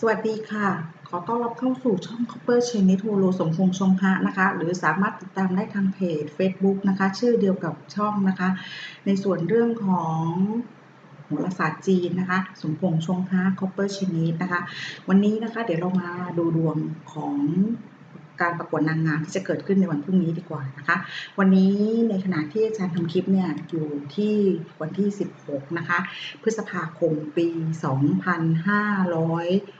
สวัสดีค่ะ ขอต้อนรับเข้าสู่ช่อง Copper c h a n n e l โทโลสมพงษ์ชงพระนะคะ หรือสามารถติดตามได้ทางเพจ Facebook นะคะ ชื่อเดียวกับช่องนะคะ ในส่วนเรื่องของโหราศาสตร์จีนนะคะ สมพงษ์ชงพระ Copper c h a n n e นะคะ วันนี้นะคะ เดี๋ยวเรามาดูดวงของการประกวดนางงามที่จะเกิดขึ้นในวันพรุ่งนี้ดีกว่านะคะ วันนี้ในขณะที่อาจารย์ทำคลิปเนี่ยอยู่ที่วันที่ 16 นะคะ พฤษภาคมปี 2500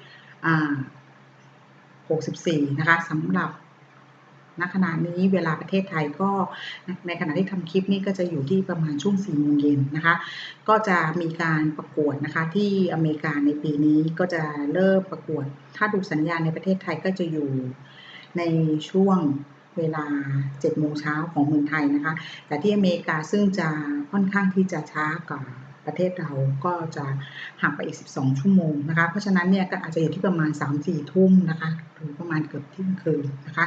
64 นะคะสำหรับณขณะนี้เวลาประเทศไทยก็ในขณะที่ทำคลิปนี้ก็จะอยู่ที่ประมาณช่วง4โมงเย็นนะคะ ก็จะมีการประกวดนะคะที่อเมริกาในปีนี้ก็จะเริ่มประกวด ถ้าดูสัญญาณในประเทศไทยก็จะอยู่ในช่วงเวลา7โมงเช้าของเมืองไทยนะคะ แต่ที่อเมริกาซึ่งจะค่อนข้างที่จะช้ากว่า ประเทศเราก็จะห่างไปอีก 12 ชั่วโมงนะคะ เพราะฉะนั้นเนี่ยก็อาจจะอยู่ที่ประมาณ 3-4 ทุ่มนะคะหรือประมาณเกือบเที่ยงคืนนะคะ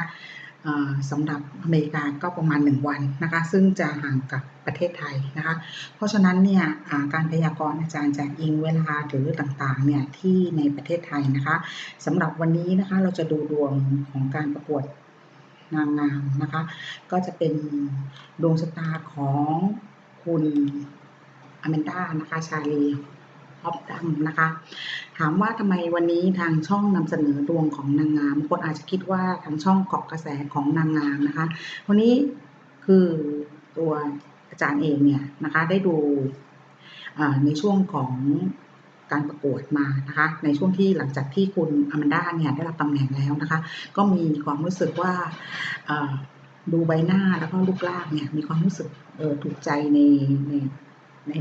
สำหรับอเมริกาก็ประมาณ 1 วันนะคะ ซึ่งจะห่างกับประเทศไทยนะคะ เพราะฉะนั้นเนี่ยการพยากรณ์อาจารย์จะอิงเวลาหรือต่างๆเนี่ยที่ในประเทศไทยนะคะสำหรับวันนี้นะคะเราจะดูดวงของการประกวดนางงามนะคะ ก็จะเป็นดวงชะตาของคุณ อแมนด้านะคะชาลีออฟดัมนะคะ ถามว่าทำไมวันนี้ทางช่องนำเสนอดวงของนางงามคนอาจจะคิดว่าทางช่องเกาะกระแสของนางงามนะคะ วันนี้คือตัวอาจารย์เองเนี่ยนะคะได้ดูในช่วงของการประกวดมานะคะ ในช่วงที่หลังจากที่คุณอแมนด้าเนี่ยได้รับตำแหน่งแล้วนะคะ ก็มีความรู้สึกว่าดูใบหน้าแล้วก็รูปร่างเนี่ยมีความรู้สึกถูกใจในใน ใน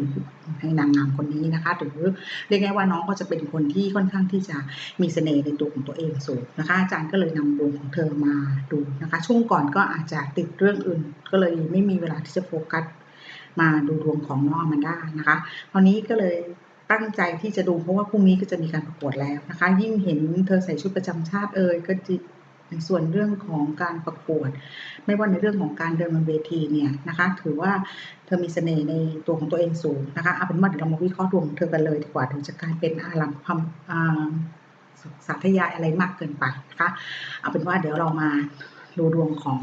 ในนางงามคนนี้นะคะหรือเรียกง่ายว่าน้องก็จะเป็นคนที่ค่อนข้างที่จะมีเสน่ห์ในตัวของตัวเองสูงนะคะ อาจารย์ก็เลยนำดวงของเธอมาดูนะคะ ช่วงก่อนก็อาจจะติดเรื่องอื่น ก็เลยไม่มีเวลาที่จะโฟกัสมาดูดวงของน้องอแมนด้านะคะคราวนี้ก็เลยตั้งใจที่จะดูเพราะว่าพรุ่งนี้ก็จะมีการประกวดแล้วนะคะ ยิ่งเห็นเธอใส่ชุดประจำชาติเอ่ยก็ ในส่วนเรื่องของการประกวด ไม่ว่าในเรื่องของการเดินบนเวทีเนี่ยนะคะ ถือว่าเธอมีเสน่ห์ในตัวของตัวเองสูงนะคะเอาเป็นว่าเดี๋ยวเรามาวิเคราะห์ดวงเธอกันเลยดีกว่าถึงจะกลายเป็นอารัมพัมสาธยายอะไรมากเกินไปนะคะเอาเป็นว่าเดี๋ยวเรามาดูดวงของ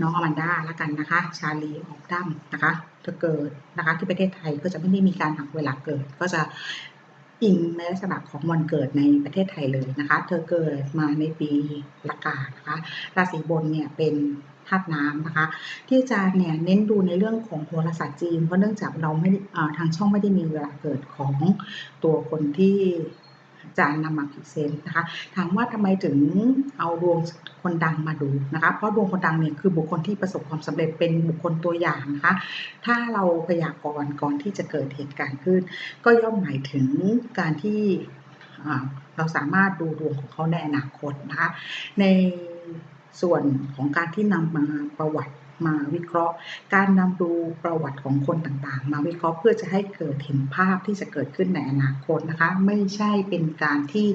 น้องอแมนดาแล้วกันนะคะ ชาลีออกดัมนะคะเธอเกิดนะคะที่ประเทศไทยก็จะไม่ได้มีการหักเวลาเกิด ก็จะ อิงในลักษณะของวันเกิดในประเทศไทยเลยนะคะ เธอเกิดมาในปีละกานะคะ ราศีบนเนี่ยเป็นธาตุน้ำนะคะ ที่อาจารย์เนี่ยเน้นดูในเรื่องของโหราศาสตร์จีนเพราะเนื่องจากเราไม่ทางช่องไม่ได้มีเวลาเกิดของตัวคนที่ จารนำมาพิเศษนะคะ ถามว่าทำไมถึงเอาดวงคนดังมาดูนะคะ เพราะดวงคนดังเนี่ยคือบุคคลที่ประสบความสำเร็จเป็นบุคคลตัวอย่างนะคะ ถ้าเราพยากรณ์ก่อนที่จะเกิดเหตุการณ์ขึ้น ก็ย่อมหมายถึงการที่เราสามารถดูดวงของเขาในอนาคตนะคะ ในส่วนของการที่นำมาประวัติ มาวิเคราะห์ การนำดูประวัติของคนต่างๆ มาวิเคราะห์เพื่อจะให้เกิดเห็นภาพที่จะเกิดขึ้นในอนาคตนะคะ ไม่ใช่เป็นการที่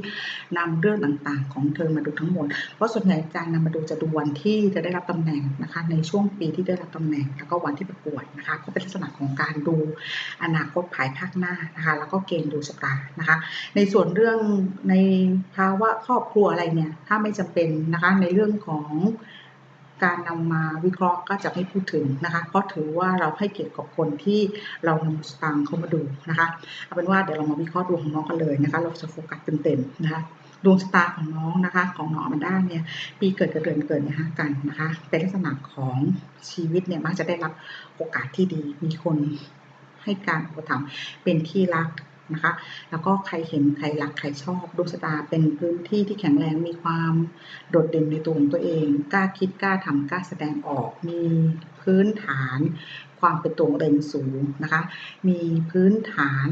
นำเรื่องต่างๆ ของเธอมาดูทั้งหมด เพราะส่วนใหญ่การนำมาดูจะดูวันที่จะได้รับตำแหน่งนะคะ ในช่วงปีที่ได้รับตำแหน่ง แล้วก็วันที่ประกวดนะคะ ก็เป็นลักษณะของการดูอนาคตภายภาคหน้านะคะ แล้วก็เกณฑ์ดูชะตานะคะ ในส่วนเรื่องในภาวะครอบครัวอะไรเนี่ย ถ้าไม่จำเป็นนะคะ ในเรื่องของ การนำมาวิเคราะห์ก็จะไม่พูดถึงนะคะ เพราะถือว่าเราให้เกียรติกับคนที่เรานำสตางค์เข้ามาดูนะคะเอาเป็นว่าเดี๋ยวเรามาวิเคราะห์ดวงของน้องกันเลยนะคะ เราจะโฟกัสเต็มๆนะคะดวงชะตาของน้องนะคะ ของน้องมันด้าเนี่ยปีเกิดกับเดือนเกิดเนี่ยฮะกันนะคะ เป็นลักษณะของชีวิตเนี่ยมักจะได้รับโอกาสที่ดีมีคนให้การอุปถัมภ์เป็นที่รัก นะคะ แล้วก็ใครเห็นใครรักใครชอบดวงชะตาเป็นพื้นที่ที่แข็งแรงมีความโดดเด่นในตัวของตัวเอง กล้าคิดกล้าทำกล้าแสดงออกมีพื้นฐาน ความเป็นตัวเองสูงนะคะ มีพื้นฐาน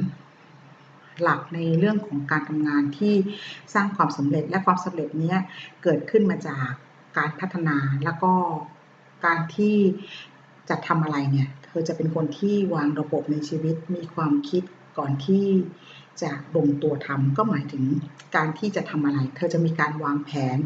หลักในเรื่องของการทำงานที่สร้างความสำเร็จและความสำเร็จนี้เกิดขึ้นมาจากการพัฒนาแล้วก็การที่จะทำอะไรเนี่ย เธอจะเป็นคนที่วางระบบในชีวิตมีความคิด ก่อนที่จะลงตัวทำก็หมายถึงการที่จะทำอะไร เธอจะมีการวางแผน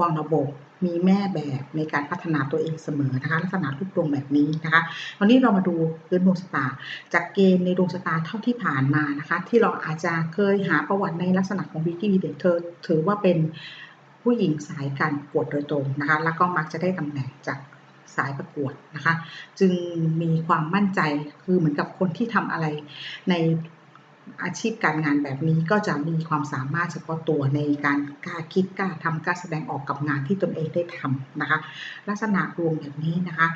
วางระบบ มีแม่แบบในการพัฒนาตัวเองเสมอนะคะ ลักษณะรูปดวงแบบนี้นะคะ วันนี้เรามาดูพื้นดวงชะตา จากเกณฑ์ในดวงชะตาเท่าที่ผ่านมานะคะ ที่เราอาจจะเคยหาประวัติในลักษณะของวิกิพีเดียเธอถือว่าเป็นผู้หญิงสายการประกวดโดยตรงนะคะ แล้วก็มักจะได้ตำแหน่งจาก สายประกวดนะคะ จึงมีความมั่นใจคือเหมือนกับคนที่ทำอะไรในอาชีพการงานแบบนี้ก็จะมีความสามารถเฉพาะตัวในการกล้าคิดกล้าทำกล้าแสดงออกกับงานที่ตนเองได้ทำนะคะ ลักษณะรวมแบบนี้นะคะ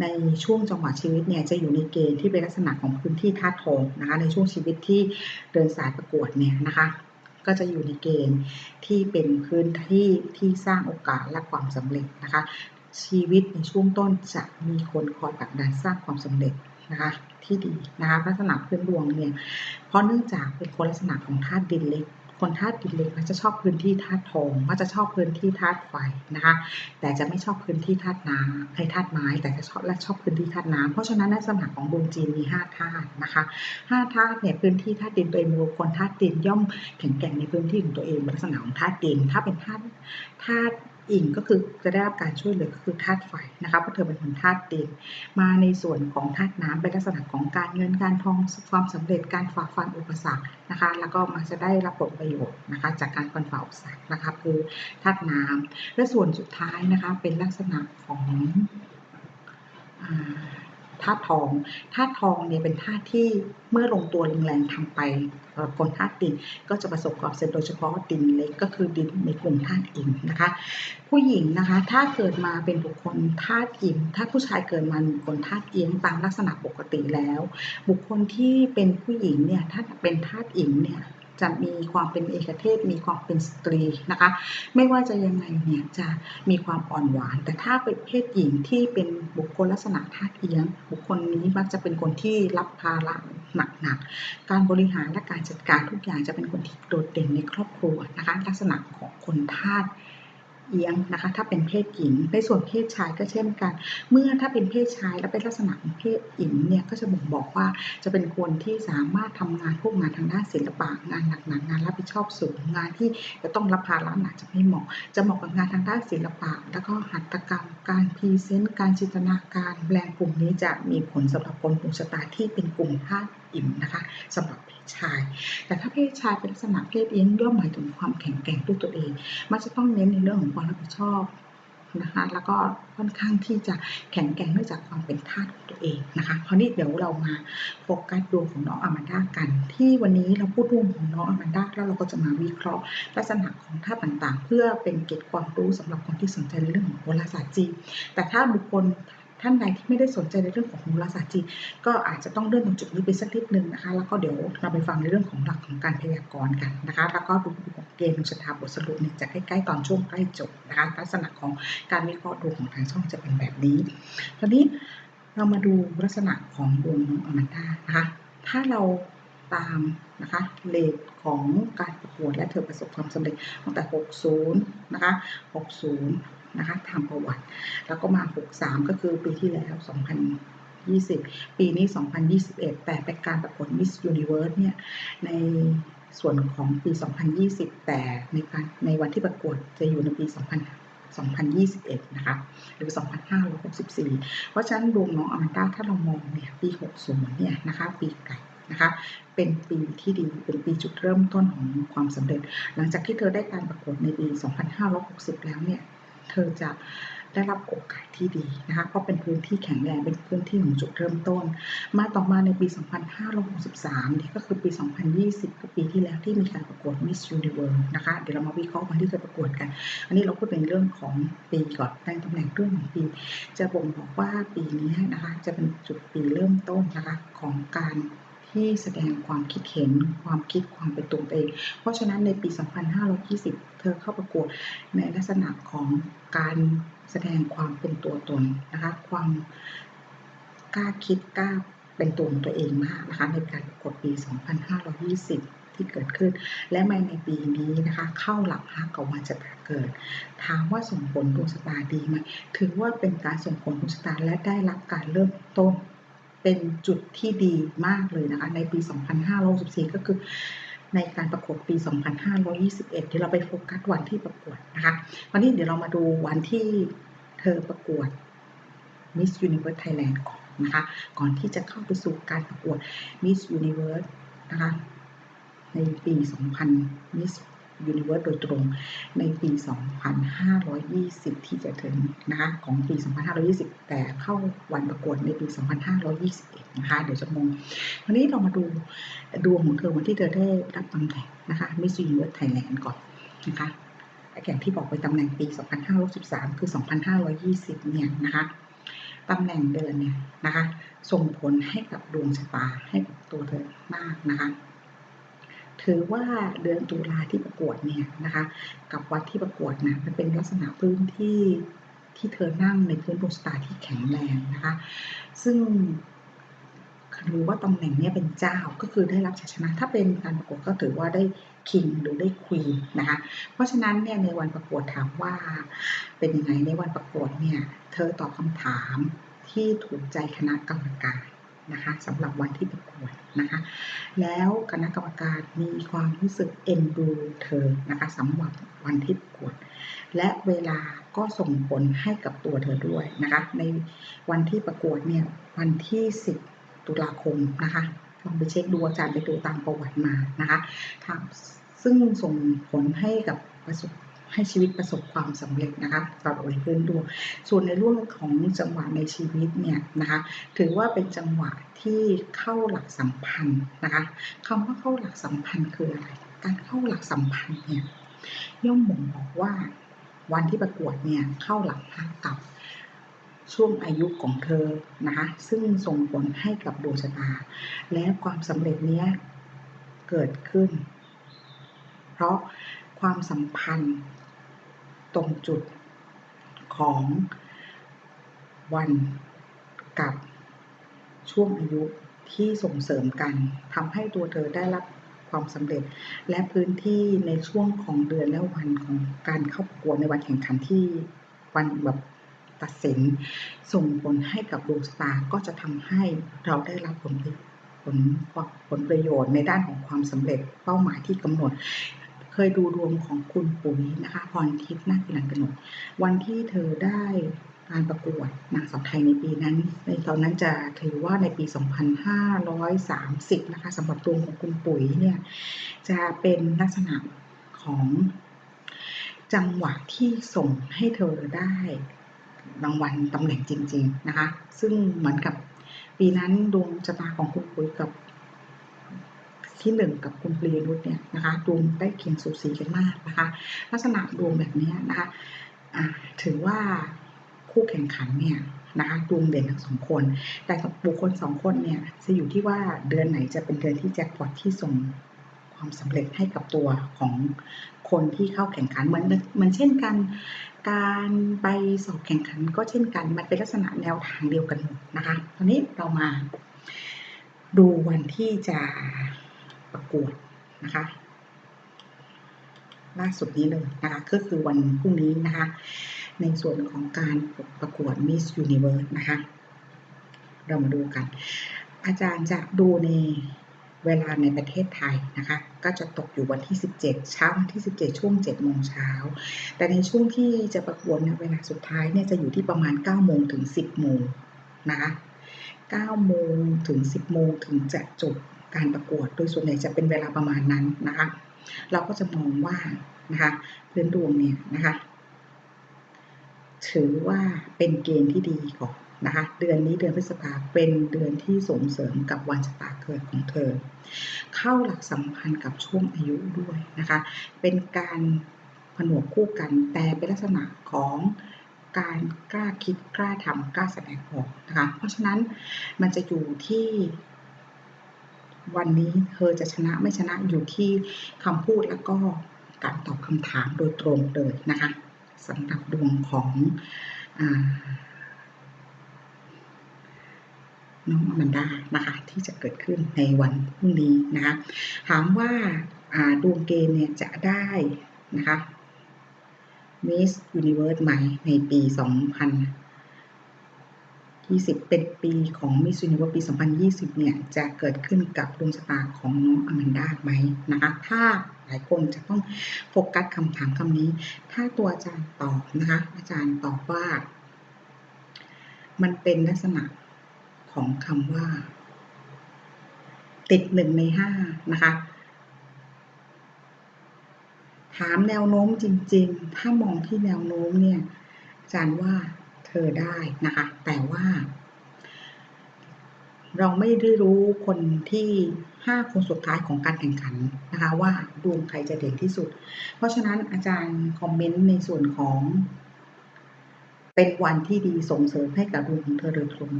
ในช่วงจังหวะชีวิตเนี่ยจะอยู่ในเกณฑ์ที่เป็นลักษณะของพื้นที่ธาตุทองนะคะ ในช่วงชีวิตที่เดินสายประกวดเนี่ยนะคะ ก็จะอยู่ในเกณฑ์ที่เป็นพื้นที่ที่สร้างโอกาสและความสำเร็จนะคะ ชีวิตในช่วงต้นจะมีคนคอยผลักดันสร้างความสำเร็จนะคะที่ดีนะคะลักษณะพื้นดวงเนี่ยเพราะเนื่องจากเป็นคนลักษณะของธาตุดินเล็ก คนธาตุดินเล็กมักจะชอบพื้นที่ธาตุทองมักจะชอบพื้นที่ธาตุไฟนะคะแต่จะไม่ชอบพื้นที่ธาตุน้ำไอ้ธาตุไม้แต่จะชอบและชอบพื้นที่ธาตุน้ำเพราะฉะนั้นในสมัยของดวงจีนมี5ธาตุนะคะ5ธาตุเนี่ยพื้นที่ธาตุดินตัวเองเป็นคนธาตุดินย่อมแข็งแกร่งในพื้นที่ของตัวเองลักษณะของธาตุดิน ถ้าเป็นธาตุธาตุ อิงก็คือจะได้รับการช่วยเหลือก็คือธาตุไฟนะคะเพราะเธอเป็นคนธาตุดิน มาในส่วนของธาตุน้ำเป็นลักษณะของการเงินการทองความสำเร็จการฝ่าฟันอุปสรรคนะคะ แล้วก็มันจะได้รับผลประโยชน์นะคะ จากการฟันฝ่าอุปสรรคนะคะคือธาตุน้ำและส่วนสุดท้ายนะคะเป็นลักษณะของ ธาตุทองธาตุทองเนี่ยเป็นธาตุที่เมื่อลงตัวแรงๆทำไปคนธาตุดินก็จะประสบความสำเร็จโดยเฉพาะดินเล็กก็คือดินในกลุ่มธาตุอินนะคะ ผู้หญิงนะคะ ถ้าเกิดมาเป็นบุคคลธาตุอินถ้าผู้ชายเกิดมาบุคคลธาตุอินตามลักษณะปกติแล้ว บุคคลที่เป็นผู้หญิงเนี่ยถ้าเป็นธาตุอินเนี่ย จะมีความเป็นเอกเทศ มีความเป็นสตรีนะคะ ไม่ว่าจะยังไงเนี่ยจะมีความอ่อนหวาน แต่ถ้าเป็นเพศหญิงที่เป็นบุคคลลักษณะท่าเอียง บุคคลนี้มักจะเป็นคนที่รับภาระหนักๆ การบริหารและการจัดการทุกอย่างจะเป็นคนที่โดดเด่นในครอบครัวนะคะ ลักษณะของคนธาตุ เอียงนะคะ ถ้าเป็นเพศหญิง ในส่วนเพศชายก็เช่นกัน เมื่อถ้าเป็นเพศชายแล้วเป็นลักษณะของเพศหญิงเนี่ยก็จะบ่งบอกว่าจะเป็นคนที่สามารถทำงานพวกงานทางด้านศิลปะงานหนักๆงานรับผิดชอบสูงงานที่จะต้องรับภาระหนักจะไม่เหมาะ จะเหมาะกับงานทางด้านศิลปะ แล้วก็หัตถกรรม การพรีเซนต์การจินตนาการแบรนด์กลุ่มนี้จะมีผลสำหรับคนดวงชะตาที่เป็นกลุ่มธาตุอิ่มนะคะสำหรับเพ ศชาย แต่ถ้าเพศชายเป็นลักษณะเพศเอี้ยงย่อมหมายถึงความแข็งแกร่งด้วยตัวเอง มันจะต้องเน้นในเรื่องของความรับผิดชอบนะคะแล้วก็ค่อนข้างที่จะแข็งแกร่งเนื่องจากความเป็นธาตุของตัวเองนะคะคราวนี้เดี๋ยวเรามาโฟกัสดวงของน้องอแมนด้ากัน ที่วันนี้เราพูดดวงของน้องอแมนด้าแล้วเราก็จะมาวิเคราะห์ลักษณะของธาตุต่างๆ เพื่อเป็นเกร็ดความรู้สำหรับคนที่สนใจในเรื่องของโหราศาสตร์จีนแต่ถ้าบุคคล ท่านใดที่ไม่ได้สนใจในเรื่องของโหราศาสตร์จีนก็อาจจะต้องเลื่อนตรงจุดนี้ไปสักนิดนึงนะคะ แล้วก็เดี๋ยวเราไปฟังในเรื่องของหลักของการพยากรณ์กันนะคะ แล้วก็ดูของเกณฑ์ดวงชะตาบทสรุปเนี่ยจะใกล้ๆตอนช่วงใกล้จบนะคะลักษณะของการวิเคราะห์ดวงของทางช่องจะเป็นแบบนี้คราวนี้เรามาดูลักษณะของดวงน้องอมันดานะคะ ถ้าเราตามนะคะเลทของการประกวดและเธอประสบความสำเร็จตั้งแต่ 60 นะคะ 60 นะคะทำประวัติ แล้วก็มา 63 ก็คือปีที่แล้ว 2020 ปีนี้ 2021 แต่เป็นการประกวด Miss Universe เนี่ย ในส่วนของปี 2020 แต่ในการในวันที่ประกวดจะอยู่ในปี2021 นะคะ หรือ 2564 เพราะฉะนั้นดวงน้องอแมนด้าถ้าเรามองเนี่ย ปี 60 เนี่ยนะคะ ปีไก่นะคะ เป็นปีที่ดี เป็นปีจุดเริ่มต้นของความสำเร็จ หลังจากที่เธอได้การประกวดในปี 2560 แล้วเนี่ย เธอจะได้รับโอกาสที่ดีนะคะเพราะเป็นพื้นที่แข็งแรงเป็นพื้นที่ของจุดเริ่มต้น มาต่อมาในปี 2563นี่ก็คือปี 2020ก็ปีที่แล้วที่มีการประกวด Miss Universe นะคะเดี๋ยวเรามาวิเคราะห์วันที่เธอประกวดกัน อันนี้เราพูดเป็นเรื่องของปีก่อนในตำแหน่งเรื่องของปี จะบ่งบอกว่าปีนี้นะคะจะเป็นจุดปีเริ่มต้นนะคะของการ ที่แสดงความคิดเห็น ความคิดความเป็นตัวเอง เพราะฉะนั้นในปี 2520 เธอเข้าประกวดในลักษณะของการแสดงความเป็นตัวตนนะคะ ความกล้าคิดกล้าเป็นตัวของตัวเองมากนะคะในการประกวดปี 2520ที่เกิดขึ้น และมาในปีนี้นะคะ เข้าหลักฮักกับวันจะเกิด ถามว่าส่งผลดวงชะตาดีไหมถือว่าเป็นการส่งผลดวงชะตาและได้รับการเริ่มต้น เป็นจุดที่ดีมากเลยนะคะ ในปี 2564 ก็คือในการประกวดปี 2521เดี๋ยวเราไปโฟกัสวันที่ประกวดนะคะ วันนี้เดี๋ยวเรามาดูวันที่เธอประกวด Miss Universe Thailand ก่อนนะคะ ก่อนที่จะเข้าไปสู่การประกวด Miss Universe นะคะ ในปี 2000 Miss Universe โดยตรงในปี 2520 ที่จะถึงนะคะของปี 2520 แต่เข้าวันประกวดในปี 2521 นะคะ เดี๋ยวจะมองวันนี้เรามาดูดวงของเธอวันที่เธอได้รับตำแหน่งนะคะ Miss Universe Thailand ก่อนนะคะอย่างที่บอกไปตำแหน่งปี 2513 คือ 2520 เนี่ยนะคะตำแหน่งเดินเนี่ยนะคะ ส่งผลให้กับดวงชะตาให้กับตัวเธอมากนะคะ ถือว่าเดือนตุลาที่ประกวดเนี่ยนะคะ กับวัดที่ประกวดนะมันเป็นลักษณะพื้นที่ที่เธอนั่งในพื้นดวงชะตาที่แข็งแรงนะคะ ซึ่งรือว่าตำแหน่งนี้เป็นเจ้าก็คือได้รับชัยชนะ ถ้าเป็นการประกวดก็ถือว่าได้คิงหรือได้ควีนนะคะ เพราะฉะนั้นเนี่ยในวันประกวดถามว่าเป็นยังไงในวันประกวดเนี่ยเธอตอบคำถามที่ถูกใจคณะกรรมการ นะคะสำหรับวันที่ประกวดนะคะ แล้วคณะกรรมการมีความรู้สึกเอ็นดูเธอนะคะสำหรับวันที่ประกวด และเวลาก็ส่งผลให้กับตัวเธอด้วยนะคะ ในวันที่ประกวดเนี่ยวันที่ 10 ตุลาคมนะคะลองไปเช็คดูอาจารย์ไปดูตามประวัติมานะคะซึ่งส่งผลให้กับประสบ ให้ชีวิตประสบความสำเร็จนะคะสำหรับในพื้นดวงส่วนในเรื่องของจังหวะในชีวิตเนี่ยนะคะถือว่าเป็นจังหวะที่เข้าหลักสัมพันธ์นะคะคำว่าเข้าหลักสัมพันธ์คืออะไร การเข้าหลักสัมพันธ์เนี่ยย่อมบ่งบอกว่าวันที่ประกวดเนี่ยเข้าหลักพักกับช่วงอายุของเธอนะคะซึ่งส่งผลให้กับดวงชะตา และความสำเร็จนี้เกิดขึ้น เพราะความสัมพันธ์ ตรงจุดของวันกับช่วงอายุที่ส่งเสริมกันทำให้ตัวเธอได้รับความสำเร็จ และพื้นที่ในช่วงของเดือนและวันของการเข้าประกวดในวันแข่งขันที่วันแบบตัดสิน ส่งผลให้กับดวงชะตาก็จะทำให้เราได้รับผลผลผลประโยชน์ในด้านของความสำเร็จเป้าหมายที่กำหนด เคยดูดวงของคุณปุ๋ยนะคะพรทิพย์นาคิลันกนกวันที่เธอได้การประกวดนางสาวไทยในปีนั้น ในตอนนั้นจะถือว่าในปี 2530 นะคะสำหรับดวงของคุณปุ๋ยเนี่ยจะเป็นลักษณะของจังหวะที่ส่งให้เธอได้รางวัลตำแหน่งจริง ๆ นะคะ ซึ่งเหมือนกับปีนั้นดวงชะตาของคุณปุ๋ยกับ ที่หนึ่งกับคุณปรีรุตเนี่ยนะคะดวงใกล้เคียงสูสีกันมากนะคะ ลักษณะดวงแบบนี้นะคะถือว่าคู่แข่งขันเนี่ยนะคะดวงเด่นทั้งสองคน แต่บุคคลสองคนเนี่ยจะอยู่ที่ว่าเดือนไหนจะเป็นเดือนที่แจ็คพอตที่ส่งความสำเร็จให้กับตัวของคนที่เข้าแข่งขันเหมือนเหมือนเช่นกัน การไปสอบแข่งขันก็เช่นกัน มันเป็นลักษณะแนวทางเดียวกันหมดนะคะตอนนี้เรามาดูวันที่จะ กวดนะคะล่าสุดนี้เลยนะคะก็คือวันพรุ่งนี้นะคะ ในส่วนของการประกวด Miss Universe นะคะ เรามาดูกัน อาจารย์จะดูในเวลาในประเทศไทยนะคะ ก็จะตกอยู่วันที่ 17 เช้าวันที่ 17 ช่วง7โมงเช้า แต่ในช่วงที่จะประกวดในเวลาสุดท้ายเนี่ยจะอยู่ที่ประมาณ9โมงถึง 10โมงนะคะ9โมงถึง 10โมงถึงจะจบ การประกวด โดยส่วนใหญ่จะเป็นเวลาประมาณนั้นนะคะ เราก็จะมองว่านะคะพื้นดวงเนี่ยนะคะถือว่าเป็นเกณฑ์ที่ดีก่อนนะคะเดือนนี้เดือนพฤษภาเป็นเดือนที่ส่งเสริมกับวันชะตาเกิดของเธอ เข้าหลักสัมพันธ์กับช่วงอายุด้วยนะคะ เป็นการผนวกคู่กันแต่เป็นลักษณะของการกล้าคิดกล้าทำกล้าแสดงออกนะคะ เพราะฉะนั้นมันจะอยู่ที่ วันนี้เธอจะชนะไม่ชนะอยู่ที่คำพูดแล้วก็การตอบคำถามโดยตรงเลยนะคะสำหรับดวงของน้องอมันดานะคะที่จะเกิดขึ้นในวันพรุ่งนี้นะคะถามว่าดวงเกณฑ์เนี่ยจะได้นะคะ Miss Universe ไหมในปี 2000 20 เป็นปีของ Miss Universe ปี 2020 เนี่ย จะเกิดขึ้นกับดวงชะตาของน้องอแมนดาไหมนะคะ ถ้าหลายคนจะต้องโฟกัสคำถามคำนี้ ถ้าตัวอาจารย์ตอบนะคะ อาจารย์ตอบว่า มันเป็นลักษณะของคำว่า ติดหนึ่งในห้านะคะ ถามแนวโน้มจริง ๆ ถ้ามองที่แนวโน้มเนี่ยอาจารย์ว่า ธอได้นะคะ แต่ว่า เราไม่ได้รู้คนที่5คนสุดท้ายของการแข่งขันนะคะ ว่าดวงใครจะเด่นที่สุด เพราะฉะนั้นอาจารย์คอมเมนต์ในส่วนของ เป็นวันที่ดีส่งเสริมให้กับดวงของเธอโดยตรง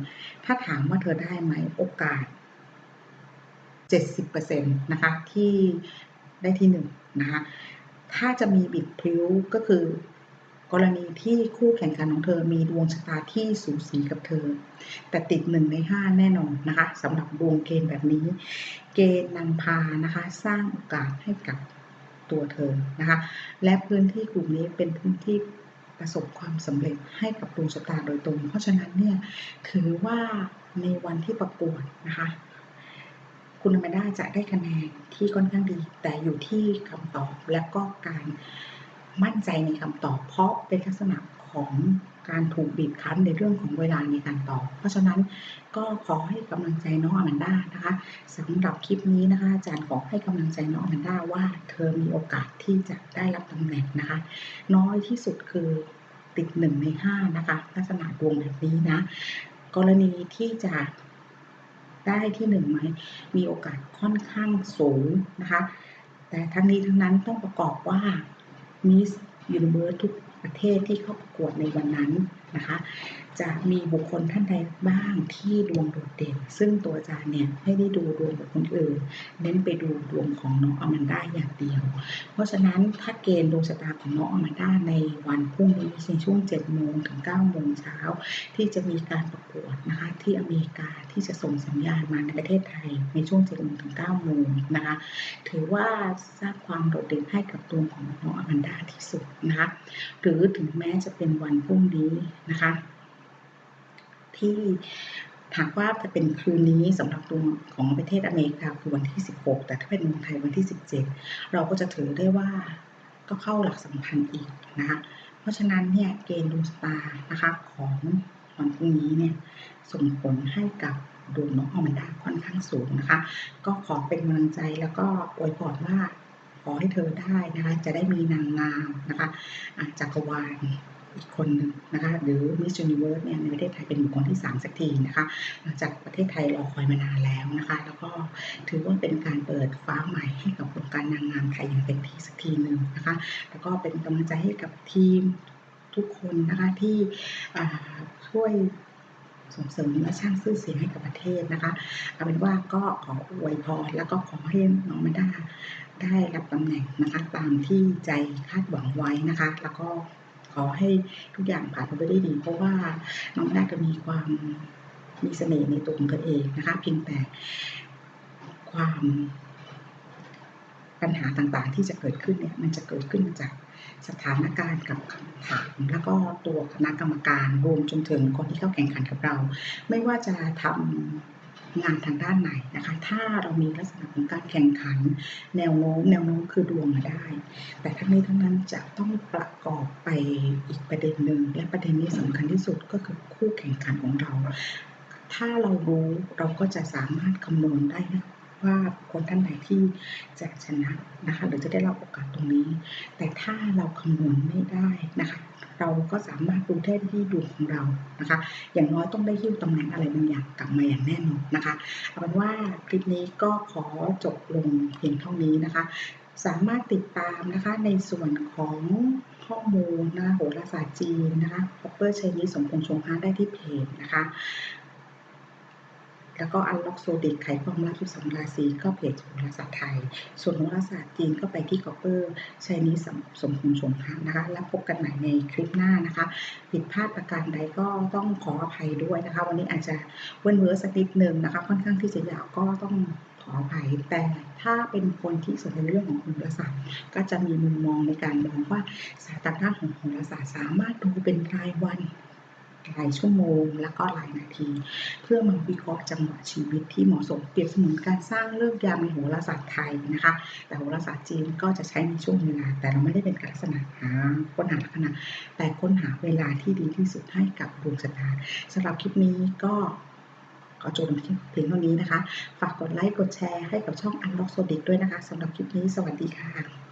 ถ้าถามว่าเธอได้ไหมโอกาส 70%นะคะที่ได้ที่หนึ่งนะคะถ้าจะมีบิดพลิ้วก็คือ กรณีที่คู่แข่งขันของเธอมีดวงชะตาที่สูสีกับเธอ แต่ติดหนึ่งในห้าแน่นอนนะคะสำหรับดวงเกณฑ์แบบนี้ เกณฑ์นำพานะคะสร้างโอกาสให้กับตัวเธอนะคะและพื้นที่กลุ่มนี้เป็นพื้นที่ประสบความสำเร็จให้กับดวงชะตาโดยตรง เพราะฉะนั้นเนี่ยถือว่าในวันที่ประกวดนะคะคุณอแมนด้าจะได้คะแนนที่ค่อนข้างดี แต่อยู่ที่คำตอบและก็การ มั่นใจในคำตอบ เพราะเป็นลักษณะของการถูกบีบคั้นในเรื่องของเวลาในการตอบ เพราะฉะนั้นก็ขอให้กำลังใจน้องอแมนด้านะคะสำหรับคลิปนี้นะคะอาจารย์ขอให้กำลังใจน้องอแมนด้าว่าเธอมีโอกาสที่จะได้รับตำแหน่งนะคะ น้อยที่สุดคือติดหนึ่งในห้านะคะลักษณะดวงแบบนี้นะ กรณีที่จะได้ที่หนึ่งไหมมีโอกาสค่อนข้างสูงนะคะ แต่ทั้งนี้ทั้งนั้นต้องประกอบว่า มิสยูนิเวิร์สทุกประเทศที่เข้าประกวดในวันนั้น นะคะ จะมีบุคคลท่านใดบ้างที่ดวงโดดเด่น ซึ่งตัวอาจารย์เนี่ยไม่ได้ดูดวงของคนอื่น เน้นไปดูดวงของน้องอแมนด้าอย่างเดียว เพราะฉะนั้นถ้าเกณฑ์ดวงชะตาของน้องอแมนด้าในวันพรุ่งนี้ในช่วง7โมงถึง9โมงเช้าที่จะมีการประกวดนะคะที่อเมริกาที่จะส่งสัญญาณมาในประเทศไทยในช่วง7โมงถึง9โมงนะคะถือว่าสร้างความโดดเด่นให้กับตัวของน้องอแมนด้าที่สุดนะคะหรือถึงแม้จะเป็นวันพรุ่งนี้นะคะ ที่ถามว่าจะเป็นคืนนี้สำหรับดวงของประเทศอเมริกาคือวันที่ 16 แต่ถ้าเป็นเมืองไทยวันที่ 17 เราก็จะถือได้ว่าก็เข้าหลักสัมพันธ์อีกนะคะเพราะฉะนั้นเนี่ยเกณฑ์ดวงสตานะคะของวันพรุ่งนี้เนี่ยส่งผลให้กับดวงน้องอแมนดาค่อนข้างสูงนะคะ ก็ขอเป็นกำลังใจแล้วก็อวยพรว่าขอให้เธอได้นะคะ จะได้มีนางงามนะคะจักรวาล อีกคนหนึ่งนะคะ หรือ Miss Universe เนี่ยในประเทศไทยเป็นบุคคลที่ 3 สักทีนะคะหลังจากประเทศไทยรอคอยมานานแล้วนะคะ แล้วก็ถือว่าเป็นการเปิดฟ้าใหม่ให้กับวงการนางงามไทยอย่างเต็มที่สักทีหนึ่งนะคะ แล้วก็เป็นกำลังใจให้กับทีมทุกคนนะคะที่ช่วยส่งเสริมและสร้างชื่อเสียงให้กับประเทศนะคะเอาเป็นว่าก็ขออวยพรแล้วก็ขอให้น้องมาด้าได้รับตำแหน่งนะคะ ตามที่ใจคาดหวังไว้นะคะ แล้วก็ ขอให้ทุกอย่างผ่านไปได้ดี เพราะว่าน้องมาด้าจะมีความมีเสน่ห์ในตัวของตัวเองนะคะเพียงแต่ความปัญหาต่างๆ ที่จะเกิดขึ้นเนี่ยมันจะเกิดขึ้นจากสถานการณ์กับคำถาม แล้วก็ตัวคณะกรรมการรวมจนถึงคนที่เข้าแข่งขันกับเรา ไม่ว่าจะทำ งานทางด้านไหนนะคะ ถ้าเรามีลักษณะของการแข่งขัน แนวโน้ม แนวโน้มคือดวงมาได้ แต่ทั้งนี้ทั้งนั้นจะต้องประกอบไปอีกประเด็นหนึ่ง และประเด็นนี้สำคัญที่สุดก็คือคู่แข่งขันของเรา ถ้าเรารู้เราก็จะสามารถคำนวณได้นะ ว่าคนท่านไหนที่จะชนะนะคะหรือจะได้รับโอกาสตรงนี้ แต่ถ้าเราคำนวณไม่ได้นะคะ เราก็สามารถดูได้ที่ดวงของเรานะคะ อย่างน้อยต้องได้หิ้วตำแหน่งอะไรบางอย่างกลับมาอย่างแน่นอนนะคะเอาเป็นว่าคลิปนี้ก็ขอจบลงเพียงเท่านี้นะคะ สามารถติดตามนะคะในส่วนของข้อมูลนะโหราศาสตร์จีนนะคะคอปเปอร์ชัยนี้สมพงษ์ชงฮาได้ที่เพจนะคะ แล้วก็อันล็อกโซดิกไขความลับทุกสองราศีก็เพจโหราศาสตร์ไทย ส่วนโหราศาสตร์จีนก็ไปที่กอปเปอร์ชัยนี้สมสมพงษ์ชงคะนะคะ แล้วพบกันใหม่ในคลิปหน้านะคะ ผิดพลาดประการใดก็ต้องขออภัยด้วยนะคะ วันนี้อาจจะเว้นเวอสักนิดหนึ่งนะคะ ค่อนข้างที่จะยาวก็ต้องขออภัยแต่ถ้าเป็นคนที่สนใจเรื่องของโหราศาสตร์ก็จะมีมุมมองในการมองว่าศาสตร์ด้านของโหราศาสตร์สามารถดูเป็นรายวัน รายชั่วโมง และก็รายนาที เพื่อมาวิเคราะห์จังหวะชีวิตที่เหมาะสมเปรียบเสมือนการสร้างเลิกยามในโหราศาสตร์ไทยนะคะ แต่โหราศาสตร์จีนก็จะใช้ในช่วงเวลา แต่เราไม่ได้เป็นการลักษณะหาค้นหาลักษณะ แต่ค้นหาเวลาที่ดีที่สุดให้กับดวงชะตาสำหรับคลิปนี้ก็ขอจบเพียงเท่านี้นะคะ ฝากกดไลค์ กดแชร์ให้กับช่อง Unlock Zodic ด้วยนะคะสำหรับคลิปนี้ สวัสดีค่ะ